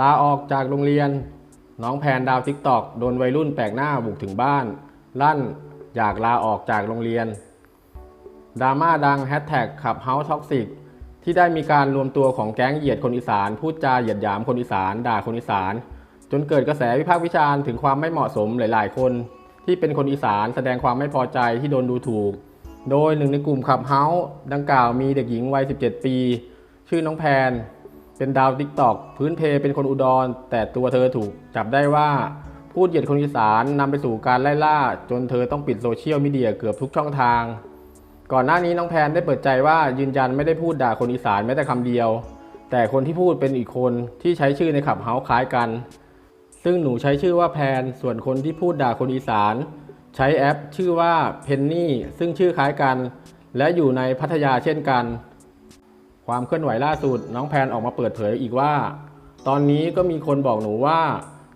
ลาออกจากโรงเรียน น้องแพนดาวทิกตอกโดนวัยรุ่นแปลกหน้าบุกถึงบ้าน ลั่นอยากลาออกจากโรงเรียนดราม่าดังแฮชแท็กขับเฮาท็อกซิกที่ได้มีการรวมตัวของแก๊งเหยียดคนอีสาน พูดจาเหยียดหยามคนอีสาน ด่าคนอีสาน จนเกิดกระแสวิพากษ์วิจารณ์ถึงความไม่เหมาะสมหลาย ๆ คน ที่เป็นคนอีสานแสดงความไม่พอใจที่โดนดูถูก โดยหนึ่งในกลุ่มขับเฮาดังกล่าวมีเด็กหญิงวัย 17 ปี ชื่อน้องแพน เป็นดาวทิกตอกพื้นเพเป็นคนอุดร แต่ตัวเธอถูกจับได้ว่าพูดเหยียดคนอีสานนำไปสู่การไล่ล่า จนเธอต้องปิดโซเชียลมีเดียเกือบทุกช่องทาง ก่อนหน้านี้น้องแพนได้เปิดใจว่ายืนยันไม่ได้พูดด่าคนอีสานแม้แต่คำเดียว แต่คนที่พูดเป็นอีกคนที่ใช้ชื่อในขับเฮาคล้ายกัน ซึ่งหนูใช้ชื่อว่าแพนส่วนคนที่พูดด่าคนอีสาน ใช้แอปชื่อว่าเพนนี่ซึ่งชื่อคล้ายกัน และอยู่ในพัทยาเช่นกัน ความเคลื่อนไหวล่าสุด น้องแพนออกมาเปิดเผยอีกว่า ตอนนี้ก็มีคนบอกหนูว่า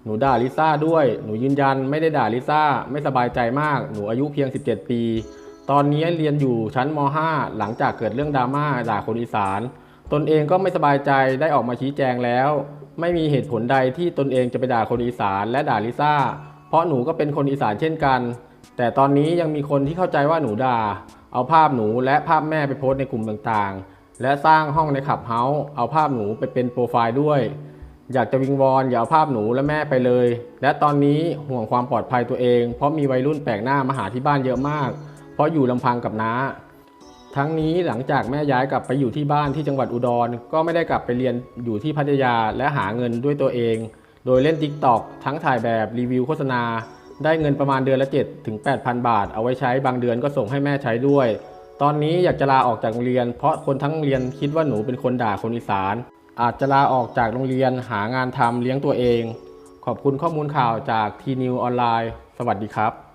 หนูด่าลิซ่าด้วย หนูยืนยันไม่ได้ด่าลิซ่า ไม่สบายใจมาก หนูอายุเพียง 17 ปี ตอนนี้เรียนอยู่ชั้นม .5 หลังจากเกิดเรื่องดราม่าด่าคนอีสาน ตนเองก็ไม่สบายใจได้ออกมาชี้แจงแล้ว ไม่มีเหตุผลใดที่ตนเองจะไปด่าคนอีสานและด่าลิซ่า เพราะหนูก็เป็นคนอีสานเช่นกัน แต่ตอนนี้ยังมีคนที่เข้าใจว่าหนูด่า เอาภาพหนูและภาพแม่ไปโพสต์ในกลุ่มต่างๆ และสร้างห้องในขับเฮาส์เอาภาพหนูไปเป็นโปรไฟล์ด้วย อยากจะวิงวอนอย่าเอาภาพหนูและแม่ไปเลย และตอนนี้ห่วงความปลอดภัยตัวเอง เพราะมีวัยรุ่นแปลกหน้ามาหาที่บ้านเยอะมาก เพราะอยู่ลำพังกับน้า ทั้งนี้หลังจากแม่ย้ายกลับไปอยู่ที่บ้านที่จังหวัดอุดร ก็ไม่ได้กลับไปเรียนอยู่ที่พัทยาและหาเงินด้วยตัวเอง โดยเล่น t ิ k t o k ทั้งถ่ายแบบรีวิวโฆษณา ได้เงินประมาณเดือนละ7ถึง8,000 บาท เอาไว้ใช้บางเดือนก็ส่งให้แม่ใช้ด้วย ตอนนี้อยากจะลาออกจากโรงเรียน เพราะคนทั้งโรงเรียนคิดว่าหนูเป็นคนด่าคนอีสาน อาจจะลาออกจากโรงเรียนหางานทำเลี้ยงตัวเอง ขอบคุณข้อมูลข่าวจากทีนิวออนไลน์ สวัสดีครับ